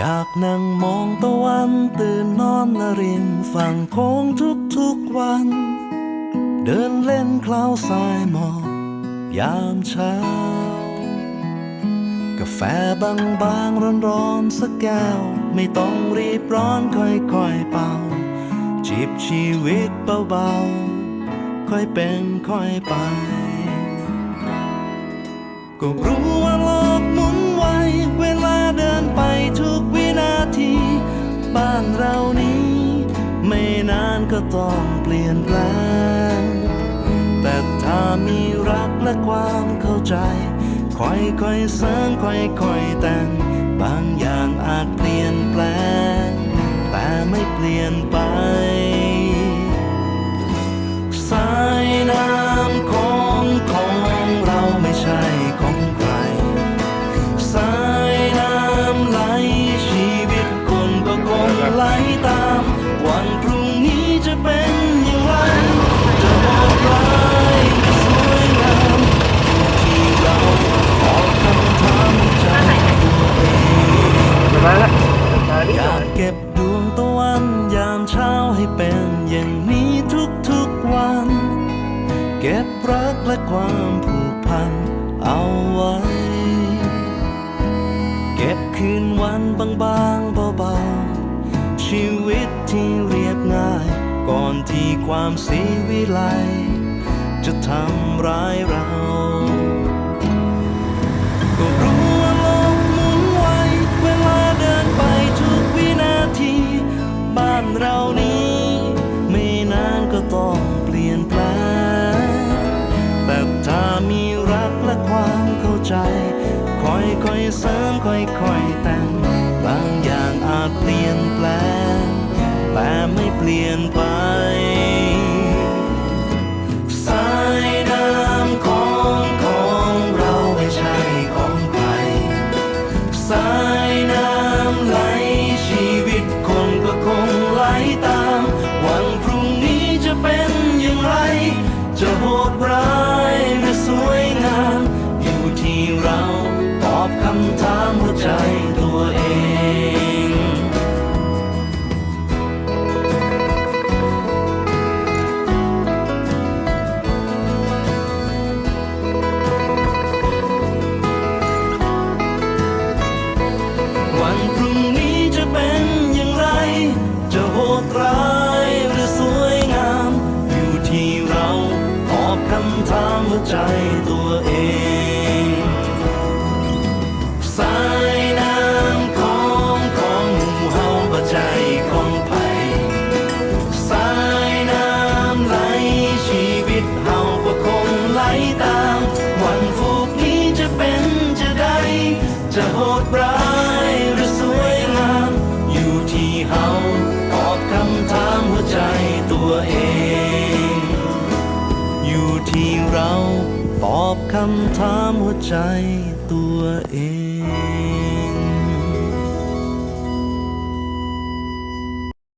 อยากนั่งมองตะวันตื่นนอนนรินฝั่งโค้งทุกๆวัน เดินเล่นคลาวทรายหมอกยามเช้า กาแฟบางบางร้อนร้อนๆสักแก้ว ไม่ต้องรีบร้อนค่อยๆเป่าจีบชีวิตเบาๆ ค่อยเป็นค่อยไป ก็รู้ บ้านเรานี้ ไม่นานก็ต้องเปลี่ยนแปลง แต่ถ้ามีรักและความเข้าใจ ค่อยๆเสริมค่อยๆแต่ง บางอย่างอาจเปลี่ยนแปลง แต่ไม่เปลี่ยนไป อย่างนี้ทุกๆวัน เก็บรักและความผูกพันเอาไว้ เก็บคืนวันบางๆเบาๆ ชีวิตที่เรียบง่าย ก่อนที่ความสีวิไลจะทำร้ายเรา ค่อยเสริมค่อยๆแต่งบางอย่างอาจเปลี่ยนแปลงแต่ไม่เปลี่ยนไปำถามหัวใจตัวเองวันพรุ่งนี้จะเป็นอย่างไร จะโหดร้ายหรือสวยงาม อยู่ที่เราตอบคำถามหัวใจตัวเอง ดร้ายหรือสวยงาม อยู่ที่เฮาตอบคำถามหัวใจตัวเอง อยู่ที่เราตอบคำถามหัวใจตัวเอง